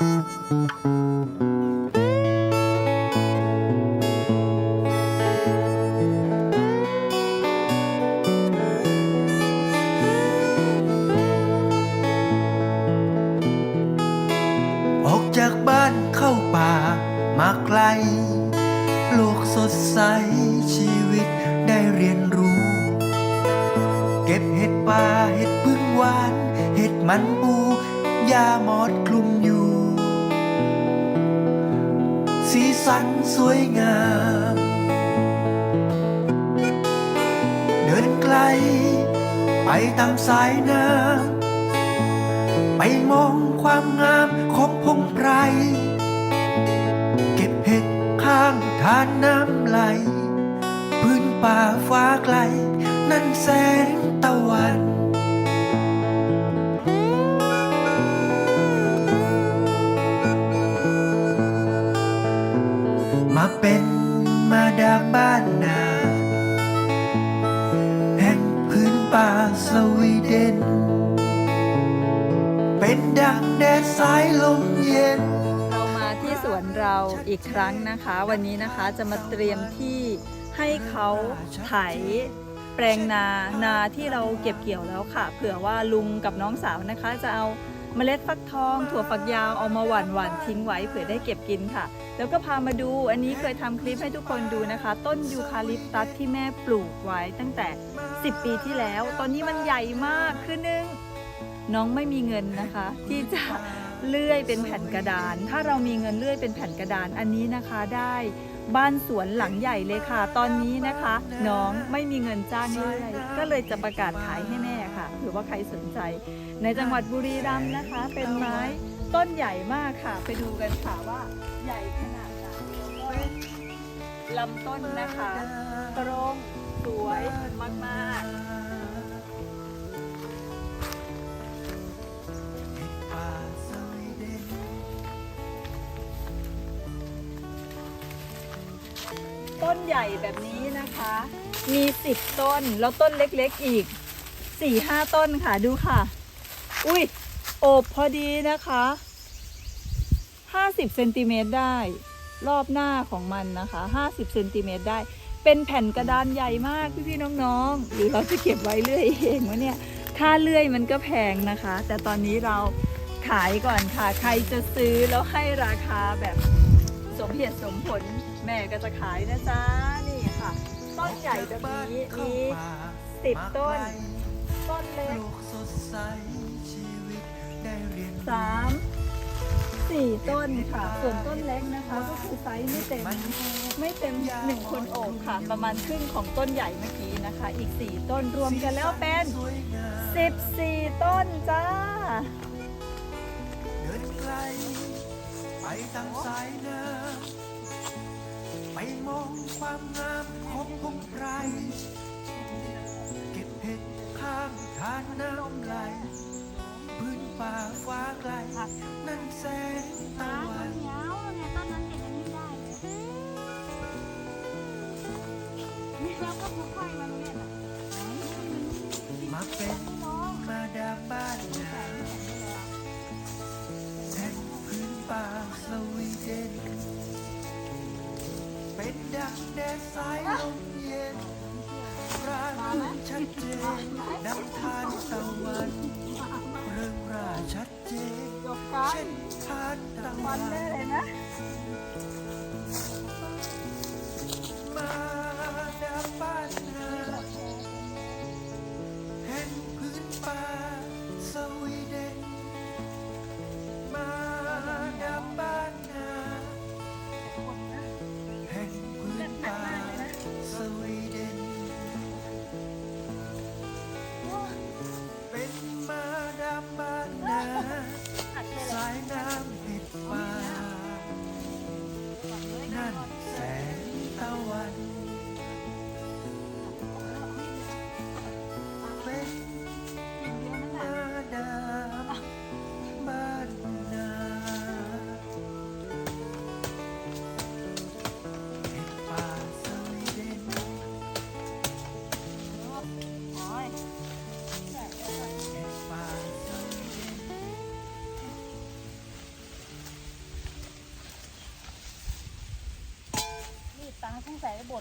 うん。 ดินไกล ไปตามสายน้ำไปมองความงามของพงไพร เก็บเห็ดข้างทานน้ำไหล พื้นป่าฟ้าไกล นั่นแสงตะวัน สวีเดน เป็นดังแดดสายลมเย็น เรามาที่สวนเราอีกครั้งนะคะ วันนี้นะคะจะมาเตรียมที่ให้เขาไถแปลงนานาที่เราเก็บเกี่ยวแล้วค่ะ เผื่อว่าลุงกับน้องสาวนะคะจะเอา เมล็ดฟักทอง ถั่วฝักยาวเอามาหว่านหว่านทิ้งไว้เผื่อได้เก็บกินค่ะ แล้วก็พามาดูอันนี้เคยทำคลิปให้ทุกคนดูนะคะ ต้นยูคาลิปตัสที่แม่ปลูกไว้ตั้งแต่ 10 ปีที่แล้ว ตอนนี้มันใหญ่มากคือหนึ่งน้องไม่มีเงินนะคะ ที่จะเลื่อยเป็นแผ่นกระดาน ถ้าเรามีเงินเลื่อยเป็นแผ่นกระดานอันนี้นะคะได้บ้านสวนหลังใหญ่เลยค่ะ ตอนนี้นะคะ น้องไม่มีเงินจ้างเลื่อยก็เลยจะประกาศขายให้แม่ค่ะหรือว่าใครสนใจ ในจังหวัดบุรีรัมย์นะคะ เป็นไม้ต้นใหญ่มากค่ะ ไปดูกันค่ะว่าใหญ่ขนาดไหนลำต้นนะคะตรงสวยมากๆ ต้นใหญ่แบบนี้นะคะ มีสิบต้น แล้วต้นเล็กๆอีกสี่ห้าต้นค่ะดูค่ะ อุ้ยโอบพอดีนะคะห้าสิบเซนติเมตรได้ รอบหน้าของมันนะคะห้าสิบเซนติเมตรได้ เป็นแผ่นกระดานใหญ่มากพี่ๆน้องๆ หรือเราจะเก็บไว้เรื่อยเองวะเนี่ย ค่าเลื่อยมันก็แพงนะคะ แต่ตอนนี้เราขายก่อนค่ะ ใครจะซื้อแล้วให้ราคาแบบสมเหตุสมผลแม่ก็จะขายนะจ๊ะนี่ค่ะ ต้นใหญ่แบบนี้มีสิบต้น ต้นเล็ก สามสี่ต้นค่ะ ส่วนต้นเล็กนะคะ ก็คือไซส์ไม่เต็มไม่เต็มหนึ่งคนโอบค่ะ ประมาณครึ่งของต้นใหญ่เมื่อกี้นะคะ อีกสี่ต้นรวมกันแล้วเป็น 14 ต้นจ้าเดินไกลไปทางสายเนินไปมองความงามของพงไพร ป่าฟ้าไกล นั่นแสงตะวันเหนียวเนี่ยต้นนั้นเก็บอันนี้ได้นี่แล้วก็ผูกไฟมาตรงเนี้ยมาเป็นมาดาบ้านนาแห่พื้นป่าสวีเดน เป็นดังแดดสายลมเย็นร่างชัดเจนดังทานตะวัน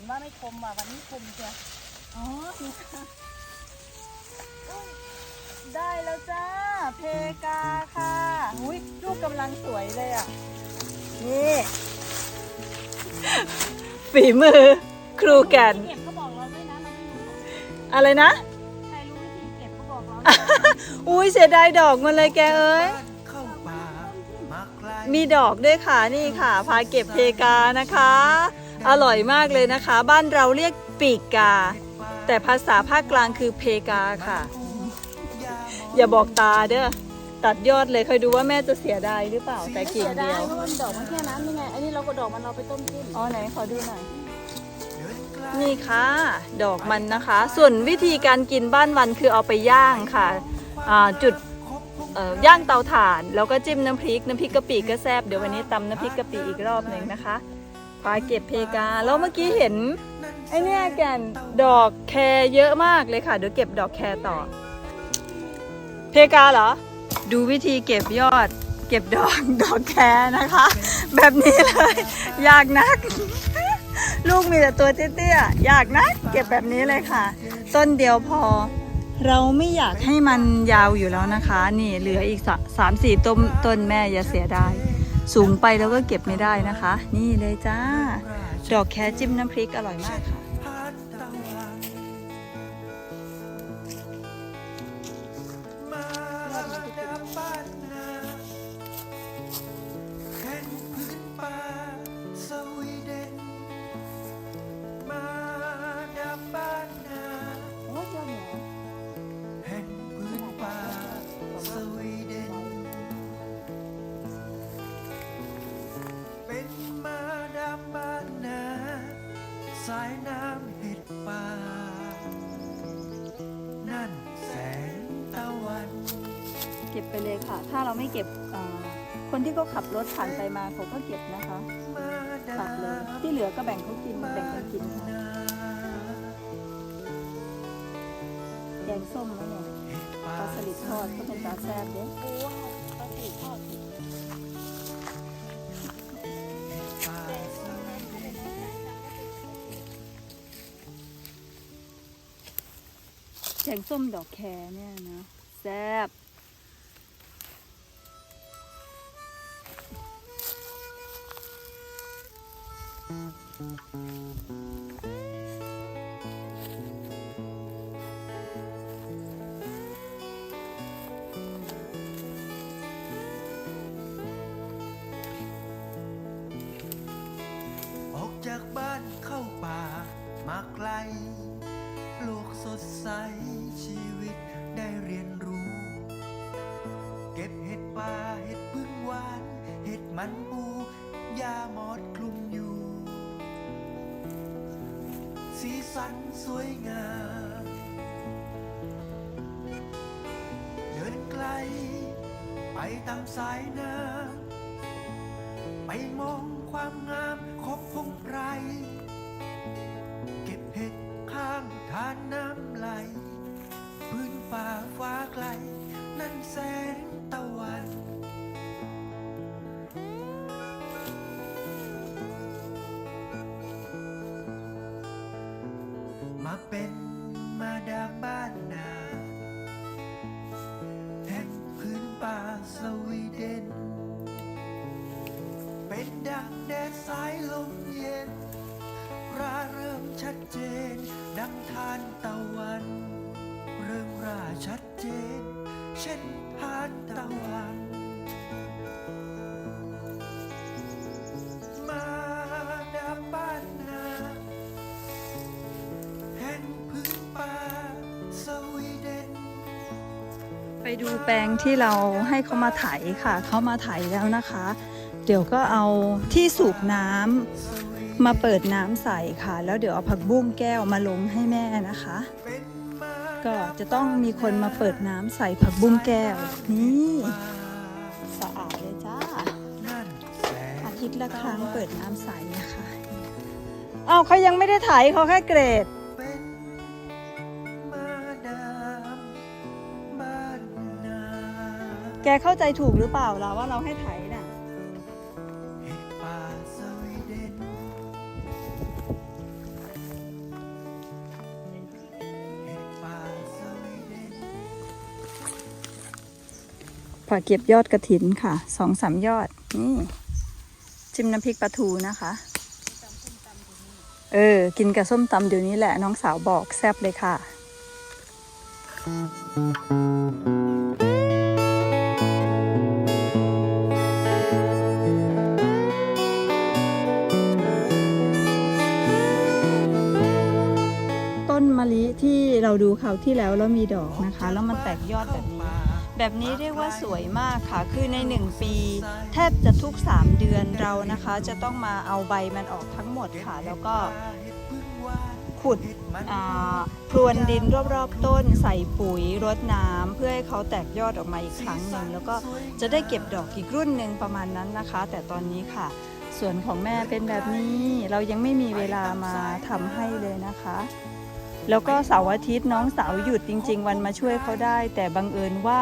ว่าไม่คมว่ะวันนี้คมเชียวอ๋อนี่ค่ะอุ๊ยได้แล้วจ้า เพกาค่ะอุ้ยลูกกำลังสวยเลยอะ นี่ฝีมือครูแก่นเก็บเขาบอกเราด้วยนะเราไม่รู้อะไรนะใครรู้วิธีเก็บเขาบอกเราด้วยนะอุ้ยเสียดายดอกมันเลยแกเอ้ยเข้าป่ามาไกลมีดอกด้วยค่ะนี่ค่ะ พาเก็บเพกานะคะ อร่อยมากเลยนะคะ บ้านเราเรียกปีกกา แต่ภาษาภาคกลางคือเพกาค่ะ อย่าบอกตาเด้อตัดยอดเลยคอยดูว่าแม่จะเสียดายหรือเปล่าแต่กิ่งเดียวเพราะว่าดอกมันแค่นั้นนี่ไงอันนี้เราก็ดอกมันเราไปต้มจิ้มอ๋อไหนขอดูหน่อยเดินไกลนี่ค่ะ ดอกมันนะคะ ส่วนวิธีการกินบ้านวันคือเอาไปย่างค่ะอ่าจุดเอ่อย่างเตาถ่าน แล้วก็จิ้มน้ำพริกน้ำพริกกะปิก็แซ่บเดี๋ยววันนี้ตำน้ำพริกกะปิอีกรอบหนึ่งนะคะ ปลาเก็บเพกา แล้วเมื่อกี้เห็นไอเนี่ยแก่นดอกแครเยอะมากเลยค่ะ เดี๋ยวเก็บดอกแครต่อ เพกาเหรอ ดูวิธีเก็บยอด เก็บดอกดอกแครนะคะ แบบนี้เลย ยากนัก ลูกมีแต่ตัวเตี้ยๆยากนะเก็บแบบนี้เลยค่ะ ต้นเดียวพอ เราไม่อยากให้มันยาวอยู่แล้วนะคะ นี่เหลืออีกสะสามสี่ต้นต้นแม่อย่าเสียดาย สูงไปแล้วก็เก็บไม่ได้นะคะ นี่เลยจ้า ดอกแคจิ้มน้ำพริกอร่อยมากค่ะ เก็บไปเลยค่ะ ถ้าเราไม่เก็บคนที่เขาขับรถผ่านไปมาเขาก็เก็บนะคะมาดาตัดเลยที่เหลือก็แบ่งเขากินแบ่งกันกินค่ะแกงส้มเนี่ยเห็ดปลาสลิดทอดก็เป็นปลาแซ่บเด้ปลาสลิดทอดแกงส้มดอกแครเนี่ยนะแซ่บ สันสวยงาม เดินไกล ไปตามสายน้ำไปมองความงามของพงไพรเก็บเห็ดข้างทานน้ำ เป็นดังแดดสายลมเย็นราเริ่มชัดเจน ดังทานตะวัน เริ่มราชัดเจน เช่นทานตะวันมาดาบ้านนาแห่งพื้นป่าสวีเดนไปดูแปลงที่เราให้เขามาไถค่ะ เขามาไถแล้วนะคะ เดี๋ยวก็เอาที่สูบน้ำมาเปิดน้ำใส่ค่ะ แล้วเดี๋ยวเอาผักบุ้งแก้วมาลงให้แม่นะคะ ก็จะต้องมีคนมาเปิดน้ำใส่ผักบุ้งแก้ว นี่สะอาดเลยจ้าอาทิตย์ละครั้งเปิดน้ำใสนะคะเอาเขายังไม่ได้ไถเขาแค่เกรดแกเข้าใจถูกหรือเปล่าล่ะว่าเราให้ไถน่ะ ผักเก็บยอดกระถินค่ะสองสามยอด นี่ จิ้มน้ำพริกปลาทูนะคะ เออ กินกับส้มตำเดี๋ยวนี้แหละน้องสาวบอกแซ่บเลยค่ะ ต้นมะลิที่เราดูเขาวที่แล้วแล้วมีดอกนะคะ แล้วมันแตกยอดแบบนี้ แบบนี้เรียกว่าสวยมากค่ะ คือใน 1 ปี แทบจะทุก 3 เดือนเรานะคะ จะต้องมาเอาใบมันออกทั้งหมดค่ะ แล้วก็ขุดพรวนดินรอบๆ ต้น ใส่ปุ๋ยรดน้ำเพื่อให้เขาแตกยอดออกมาอีกครั้งหนึ่งแล้วก็จะได้เก็บดอกอีกรุ่นหนึ่งประมาณนั้นนะคะ แต่ตอนนี้ค่ะ ส่วนของแม่เป็นแบบนี้ เรายังไม่มีเวลามาทำให้เลยนะคะ แล้วก็เสาร์อาทิตย์น้องสาวหยุดจริง ๆ วันมาช่วยเขาได้ แต่บังเอิญว่า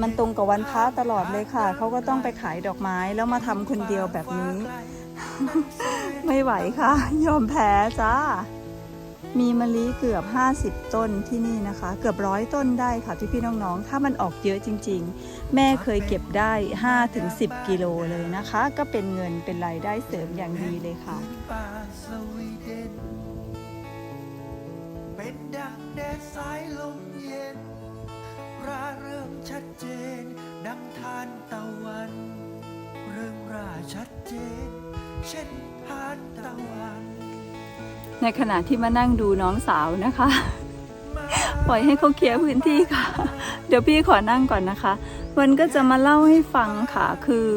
มันตรงกับวันพระตลอดเลยค่ะ เขาก็ต้องไปขายดอกไม้แล้วมาทำคนเดียวแบบนี้ ไม่ไหวค่ะ ยอมแพ้จ้า มีมะลิเกือบ 50 ต้นที่นี่นะคะ เกือบร้อยต้นได้ค่ะพี่ๆน้องๆ ถ้ามันออกเยอะจริง ๆ แม่เคยเก็บได้ 5-10 กิโลเลยนะคะ ก็เป็นเงินเป็นรายได้เสริมอย่างดีเลยค่ะ เดนเป็นดังแดดสายลมเย็นราเริ่มชัดเจน ดังทานตะวัน เรื่องราชัดเจน เช่นทานตะวัน ในขณะที่มานั่งดูน้องสาวนะคะ ปล่อยให้เขาเคลียร์พื้นที่ค่ะ เดี๋ยวพี่ขอนั่งก่อนนะคะ วันก็จะมาเล่าให้ฟังค่ะ คือ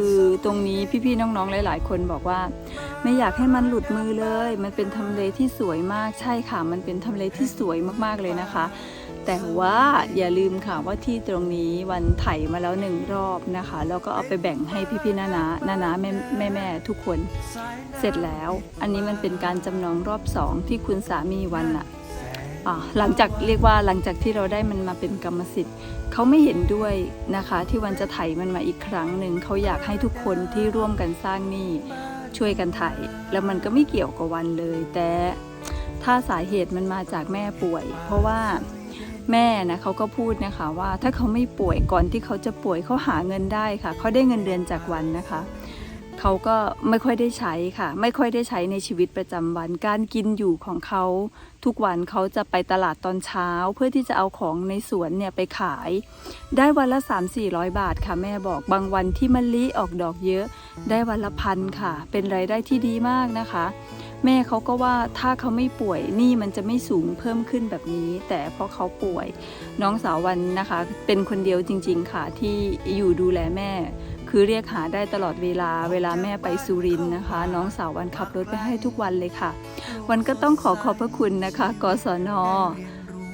ตรงนี้พี่ๆน้องๆหลาย ๆ คนบอกว่า ไม่อยากให้มันหลุดมือเลย มันเป็นทำเลที่สวยมากใช่ค่ะ มันเป็นทำเลที่สวยมากๆเลยนะคะ แต่ว่าอย่าลืมค่ะว่าที่ตรงนี้วันไถมาแล้วหนึ่งรอบนะคะ แล้วก็เอาไปแบ่งให้พี่ๆนานานานาแม่แม่แม่ทุกคน เสร็จแล้ว อันนี้มันเป็นการจำนองรอบสองที่คุณสามีวันอะอะหลังจากเรียกว่าหลังจากที่เราได้มันมาเป็นกรรมสิทธิ์เขาไม่เห็นด้วยนะคะ ที่วันจะไถมันมาอีกครั้งหนึ่งเขาอยากให้ทุกคนที่ร่วมกันสร้างหนี้ ช่วยกันไถแล้วมันก็ไม่เกี่ยวกับวันเลย แต่ถ้าสาเหตุมันมาจากแม่ป่วย เพราะว่าแม่นะเขาก็พูดนะคะว่าถ้าเขาไม่ป่วยก่อนที่เขาจะป่วยเขาหาเงินได้ค่ะเขาได้เงินเดือนจากวันนะคะ เขาก็ไม่ค่อยได้ใช้ค่ะ ไม่ค่อยได้ใช้ในชีวิตประจำวัน การกินอยู่ของเขาทุกวันเขาจะไปตลาดตอนเช้า เพื่อที่จะเอาของในสวนเนี่ยไปขาย ได้วันละ 3 4 0 0 บาทค่ะแม่บอกบางวันที่มะลิออกดอกเยอะ ได้วันละพันค่ะ เป็นรายได้ที่ดีมากนะคะ แม่เขาก็ว่าถ้าเขาไม่ป่วยหนี่มันจะไม่สูงเพิ่มขึ้นแบบนี้ แต่เพราะเขาป่วยน้องสาววันนะคะ เป็นคนเดียวจริง ๆ ค่ะที่อยู่ดูแลแม่ คือเรียกหาได้ตลอดเวลาเวลาแม่ไปสุรินนะคะ น้องสาววันขับรถไปให้ทุกวันเลยค่ะ วันก็ต้องขอขอบพระคุณนะคะกศน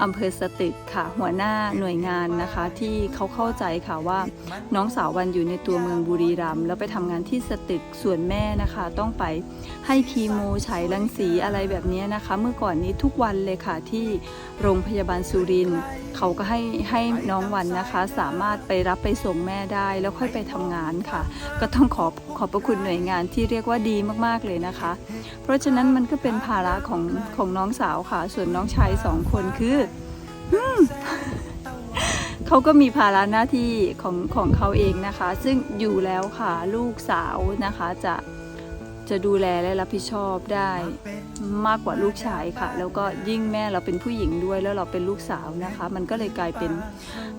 อำเภอสตึกค่ะหัวหน้าหน่วยงานนะคะที่เขาเข้าใจค่ะว่าน้องสาววันอยู่ในตัวเมืองบุรีรัมย์แล้วไปทำงานที่สตึกส่วนแม่นะคะ ต้องไปให้คีโมฉายรังสีอะไรแบบนี้นะคะ เมื่อก่อนนี้ทุกวันเลยค่ะที่โรงพยาบาลสุรินทร์เขาก็ให้ให้น้องวันนะคะ สามารถไปรับไปส่งแม่ได้แล้วค่อยไปทำงานค่ะ ก็ต้องขอบขอบพระคุณหน่วยงานที่เรียกว่าดีมากๆเลยนะคะ เพราะฉะนั้นมันก็เป็นภาระของของน้องสาวค่ะ ส่วนน้องชายสองคนคือ เขาก็มีภาระหน้าที่ของของเขาเองนะคะ ซึ่งอยู่แล้วค่ะลูกสาวนะคะจะจะดูแลและรับผิดชอบได้มากกว่าลูกชายค่ะ แล้วก็ยิ่งแม่เราเป็นผู้หญิงด้วยแล้วเราเป็นลูกสาวนะคะ มันก็เลยกลายเป็น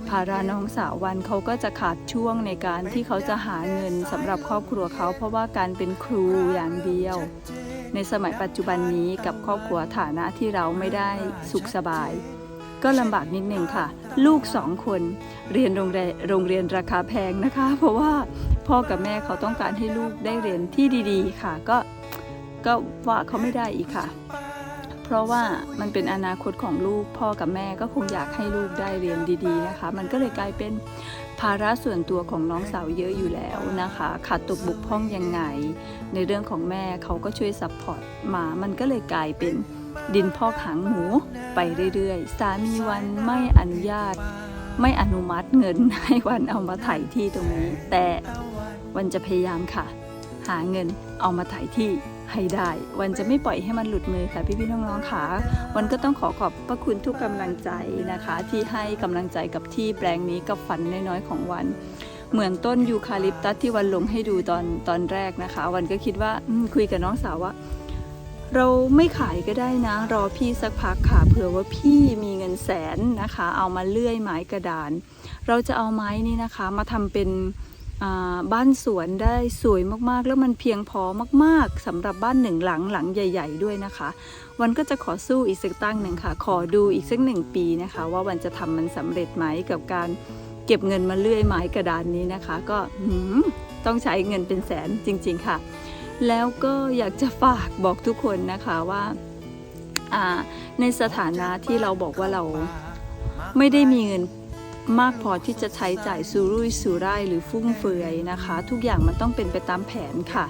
ภาระน้องสาววันเขาก็จะขาดช่วงในการที่เขาจะหาเงินสำหรับครอบครัวเขา เพราะว่าการเป็นครูอย่างเดียว ในสมัยปัจจุบันนี้กับครอบครัวฐานะที่เราไม่ได้สุขสบาย ก็ลำบากนิดหนึ่งค่ะ ลูกสองคนเรียนโรงเรียนโรงเรียนราคาแพงนะคะ เพราะว่าพ่อกับแม่เขาต้องการให้ลูกได้เรียนที่ดีๆ ค่ะ ก็ก็ว่าเขาไม่ได้อีกค่ะ เพราะว่ามันเป็นอนาคตของลูกพ่อกับแม่ก็คงอยากให้ลูกได้เรียนดีๆนะคะ มันก็เลยกลายเป็นภาระส่วนตัวของน้องสาวเยอะอยู่แล้วนะคะขาดตกบกพร่องยังไง ในเรื่องของแม่เขาก็ช่วยซัพพอร์ตมา มันก็เลยกลายเป็น ดินพอกหางหมูไปเรื่อยๆ สามีวันไม่อนุญาต ไม่อนุมัติเงินให้วันเอามาถ่ายที่ตรงนี้ แต่วันจะพยายามค่ะ หาเงินเอามาถ่ายที่ให้ได้ วันจะไม่ปล่อยให้มันหลุดมือค่ะพี่ๆน้องๆค่ะ วันก็ต้องขอขอบพระคุณทุกกำลังใจนะคะ ที่ให้กำลังใจกับที่แปลงนี้กับฝันน้อยๆของวันเหมือนต้นยูคาลิปตัสที่วันลงให้ดูตอนตอนแรกนะคะ วันก็คิดว่าคุยกับน้องสาวว่า เราไม่ขายก็ได้นะ รอพี่สักพักค่ะเผื่อว่าพี่มีเงินแสนนะคะ เอามาเลื่อยไม้กระดาน เราจะเอาไม้นี่นะคะมาทำเป็นบ้านสวนได้สวยมากๆ แล้วมันเพียงพอมากๆสำหรับบ้านหนึ่งหลังหลังใหญ่ ๆ ด้วยนะคะ วันก็จะขอสู้อีกสักตั้งหนึ่งค่ะ ขอดูอีกสักหนึ่งปีนะคะ ว่าวันจะทำมันสำเร็จไหมกับการเก็บเงินมาเลื่อยไม้กระดานนี้นะคะ ก็ต้องใช้เงินเป็นแสนจริง ๆ ค่ะ แล้วก็อยากจะฝากบอกทุกคนนะคะว่าในสถานะที่เราบอกว่าเราไม่ได้มีเงินมากพอที่จะใช้จ่ายสุรุ่ยสุร่ายหรือฟุ่มเฟือยนะคะ ทุกอย่างมันต้องเป็นไปตามแผนค่ะ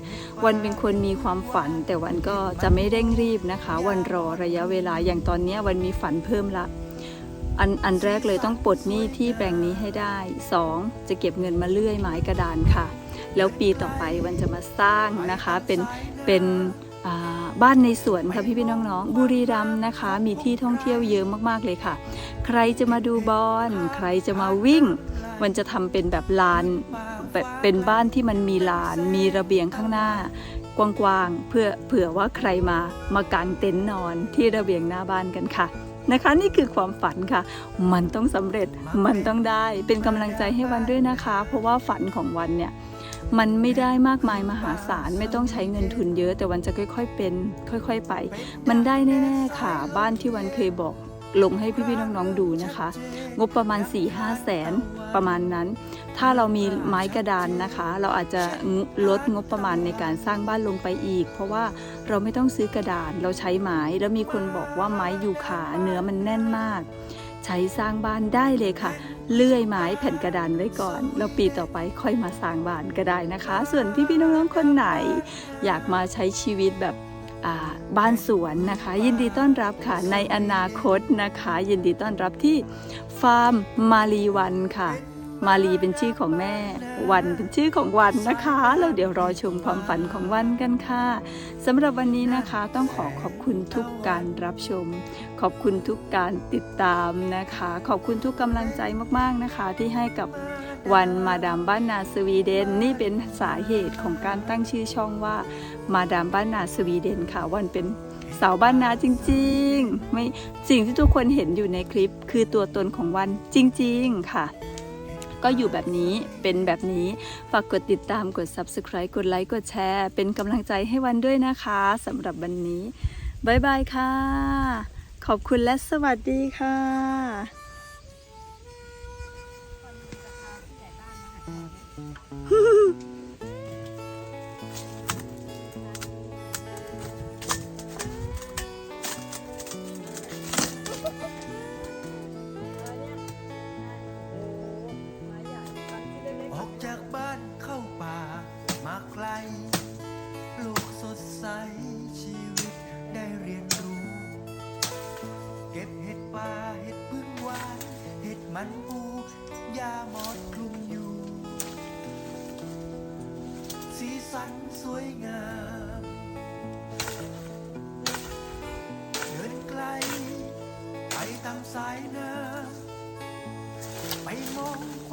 วันเป็นคนมีความฝัน แต่วันก็จะไม่เร่งรีบนะคะ วันรอระยะเวลาอย่างตอนนี้วันมีฝันเพิ่มละอันอันแรกเลยต้องปลดหนี้ที่แปลงนี้ให้ได้ 2. จะเก็บเงินมาเลื่อยไม้กระดานค่ะ แล้วปีต่อไปวันจะมาสร้างนะคะเป็นเป็นบ้านในสวนค่ะพี่พี่น้องๆ บุรีรัมย์นะคะ มีที่ท่องเที่ยวเยอะมากๆเลยค่ะ ใครจะมาดูบอลใครจะมาวิ่ง มันจะทำเป็นแบบลานแบบเป็นบ้านที่มันมีลาน มีระเบียงข้างหน้ากว้างๆเพื่อเผื่อว่าใครมามากางเต็นท์นอนที่ระเบียงหน้าบ้านกันค่ะนะคะนี่คือความฝันค่ะ มันต้องสำเร็จมันต้องได้เป็นกำลังใจให้วันด้วยนะคะ เพราะว่าฝันของวันเนี่ย มันไม่ได้มากมายมหาศาลไม่ต้องใช้เงินทุนเยอะ แต่วันจะค่อย ๆ เป็น ค่อย ๆ ไป มันได้แน่ๆค่ะ บ้านที่วันเคยบอกลงให้พี่ๆน้องๆดูนะคะ งบประมาณ 4 5แสนประมาณนั้น ถ้าเรามีไม้กระดานนะคะ เราอาจจะลดงบประมาณในการสร้างบ้านลงไปอีก เพราะว่าเราไม่ต้องซื้อกระดานเราใช้ไม้แล้วมีคนบอกว่าไม้ยูคาเนื้อมันแน่นมาก ใช้สร้างบ้านได้เลยค่ะ เลื่อยไม้แผ่นกระดานไว้ก่อน แล้วปีต่อไปค่อยมาสร้างบ้านก็ได้นะคะ ส่วนพี่ๆน้องๆคนไหน อยากมาใช้ชีวิตแบบบ้านสวนนะคะ ยินดีต้อนรับค่ะในอนาคตนะคะ ยินดีต้อนรับที่ฟาร์มมารีวันค่ะ มาลีเป็นชื่อของแม่ วันเป็นชื่อของวันนะคะแล้วเดี๋ยวรอชมความฝันของวันกันค่ะสำหรับวันนี้นะคะต้องขอขอบคุณทุกการรับชม ขอบคุณทุกการติดตามนะคะ ขอบคุณทุกกำลังใจมากๆนะคะ ที่ให้กับวันมาดามบ้านนาสวีเดน นี่เป็นสาเหตุของการตั้งชื่อช่องว่า มาดามบ้านนาสวีเดนค่ะ วันเป็นสาวบ้านนาจริง ๆ ไม่สิ่งที่ทุกคนเห็นอยู่ในคลิป คือตัวตนของวันจริง ๆ ค่ะ ก็อยู่แบบนี้เป็นแบบนี้ ฝากกดติดตามกด subscribe กดไลค์กดแชร์ เป็นกำลังใจให้วันด้วยนะคะสำหรับวันนี้บายบายค่ะ ขอบคุณและสวัสดีค่ะ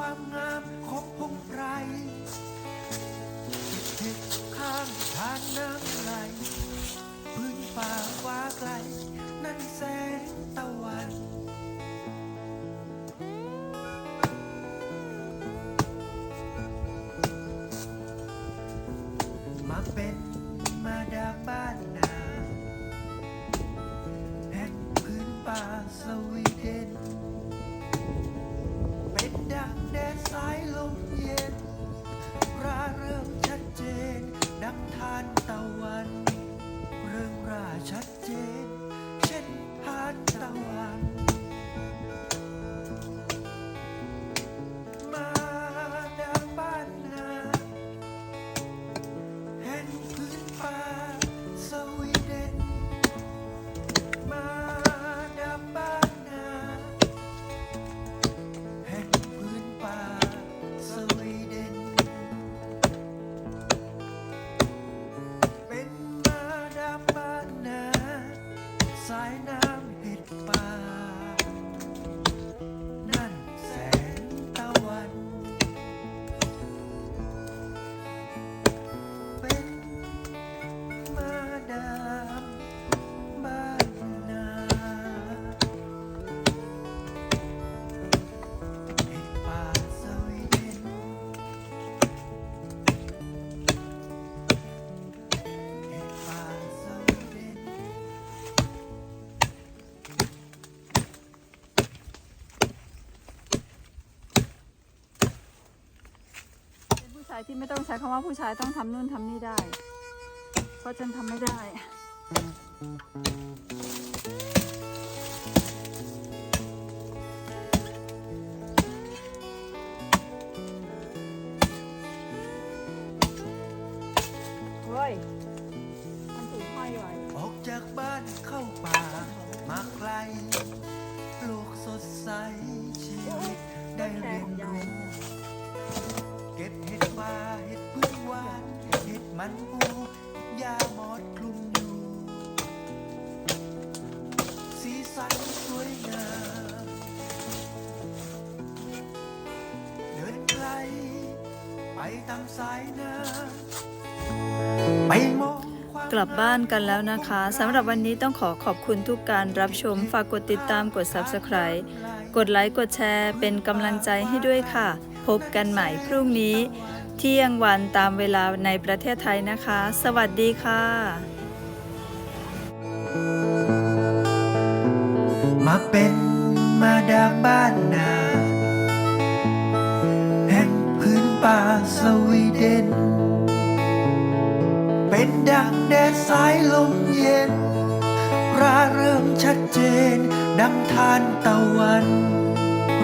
ความงามของพงไพรเห็ดข้างทางน้ำไหลพื้นป่าฟ้าไกล นั่นแสน ที่ไม่ต้องใช้คำว่าผู้ชายต้องทำนู่นทำนี่ได้ เพราะฉันทำไม่ได้ ลับบ้านกันแล้วนะคะสำหรับวันนี้ต้องขอขอบคุณทุกการรับชม ฝากกดติดตามกด Subscribe กดไลค์กดแชร์เป็นกำลังใจให้ด้วยค่ะ พบกันใหม่พรุ่งนี้ เที่ยงวันตามเวลาในประเทศไทยนะคะ สวัสดีค่ะมาเป็นมาดามบ้านนาแห่งพื้นป่าสวีเดน เป็นดังแดดสายลมเย็นราเริ่มชัดเจน ดังทานตะวัน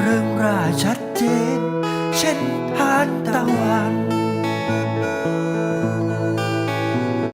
เริ่มราชัดเจน เช่นทานตะวัน